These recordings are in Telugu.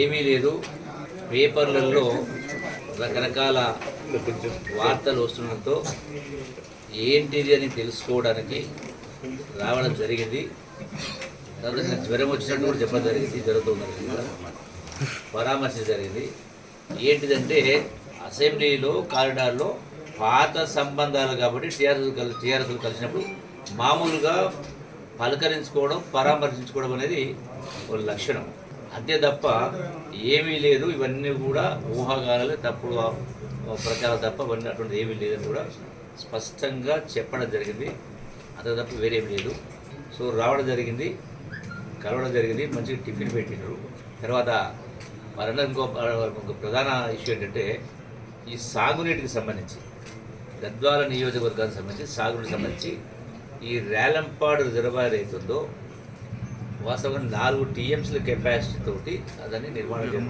ఏమీ లేదు. పేపర్లలో రకరకాల వార్తలు వస్తుండడంతో ఏంటిది అని తెలుసుకోవడానికి రావడం జరిగింది. తర్వాత జ్వరం వచ్చినట్టు కూడా చెప్పడం జరిగింది జరుగుతుంది పరామర్శ జరిగింది. ఏంటిదంటే అసెంబ్లీలో కారిడార్లో పాత సంబంధాలు కాబట్టి టీఆర్ఎస్ కలి టీఆర్ఎస్ కలిసినప్పుడు మామూలుగా పలకరించుకోవడం పరామర్శించుకోవడం అనేది ఒక లక్షణం. అంతే తప్ప ఏమీ లేదు. ఇవన్నీ కూడా ఊహాగానాలు తప్పుడు ప్రచారం తప్ప ఇవన్నీ అటువంటి ఏమీ లేదని కూడా స్పష్టంగా చెప్పడం జరిగింది. అంతే తప్ప వేరేమీ లేదు. సో రావడం జరిగింది కలవడం జరిగింది మంచిగా టిఫిన్ పెట్టినారు. తర్వాత మరన్నా ఇంకో ప్రధాన ఇష్యూ ఏంటంటే ఈ సాగునీటికి సంబంధించి గద్వాల నియోజకవర్గానికి సంబంధించి సాగునీటికి సంబంధించి ఈ రేలంపాడు రిజర్వాయర్ అవుతుందో వాస్తవంగా నాలుగు టీఎంసీల కెపాసిటీ తోటి అదని నిర్మాణం చేయడం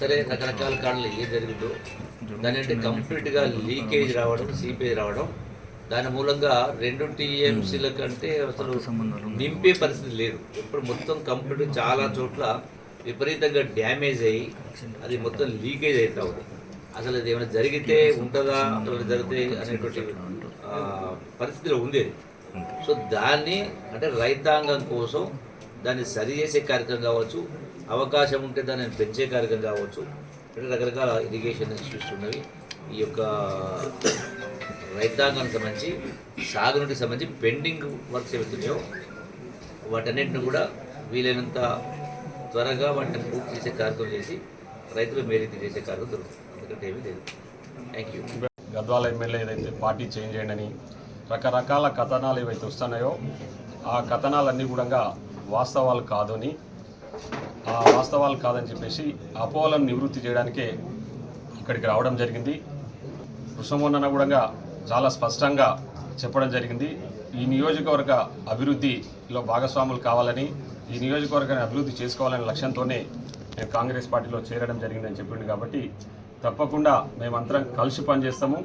సరే రకరకాల కారణాలు ఏం జరిగిందో దాని అంటే కంప్లీట్గా లీకేజ్ రావడం సీపేజ్ రావడం దాని మూలంగా రెండు టీఎంసీల కంటే అసలు నింపే పరిస్థితి లేదు. ఇప్పుడు మొత్తం కంప్లీట్ చాలా చోట్ల విపరీతంగా డ్యామేజ్ అయ్యి అది మొత్తం లీకేజ్ అవుతా ఉంది. అసలు అది ఏమైనా జరిగితే ఉంటుందా అసలు జరిగితే అనేటువంటి పరిస్థితిలో ఉంది సో దాన్ని అంటే రైతాంగం కోసం దాన్ని సరి చేసే కార్యక్రమం కావచ్చు అవకాశం ఉంటే దాన్ని పెంచే కార్యక్రమం కావచ్చు. అంటే రకరకాల ఇరిగేషన్ ఇష్యూస్ ఉన్నవి. ఈ యొక్క రైతాంగానికి సంబంధించి సాగునీటికి సంబంధించి పెండింగ్ వర్క్స్ ఏవైతున్నాయో వాటన్నిటిని కూడా వీలైనంత త్వరగా వాటిని పూర్తి చేసే కార్యక్రమం చేసి రైతులు మేరీతి చేసే కార్యక్రమం దొరుకుతుంది. ఎందుకంటే ఏమీ లేదు. థ్యాంక్ యూ గద్వాల ఎమ్మెల్యే ఏదైతే పార్టీ చేంజ్ చేయండి అని రకరకాల కథనాలు ఏవైతే వస్తున్నాయో ఆ కథనాలన్నీ కూడా వాస్తవాలు కాదు అని ఆ వాస్తవాలు కాదని చెప్పేసి అపోహలను నివృత్తి చేయడానికే ఇక్కడికి రావడం జరిగింది. కృష్ణమోహన్ కూడా చాలా స్పష్టంగా చెప్పడం జరిగింది. ఈ నియోజకవర్గ అభివృద్ధిలో భాగస్వాములు కావాలని ఈ నియోజకవర్గాన్ని అభివృద్ధి చేసుకోవాలనే లక్ష్యంతోనే నేను కాంగ్రెస్ పార్టీలో చేరడం జరిగిందని చెప్పింది కాబట్టి తప్పకుండా మేమంతరం కలిసి పనిచేస్తాము.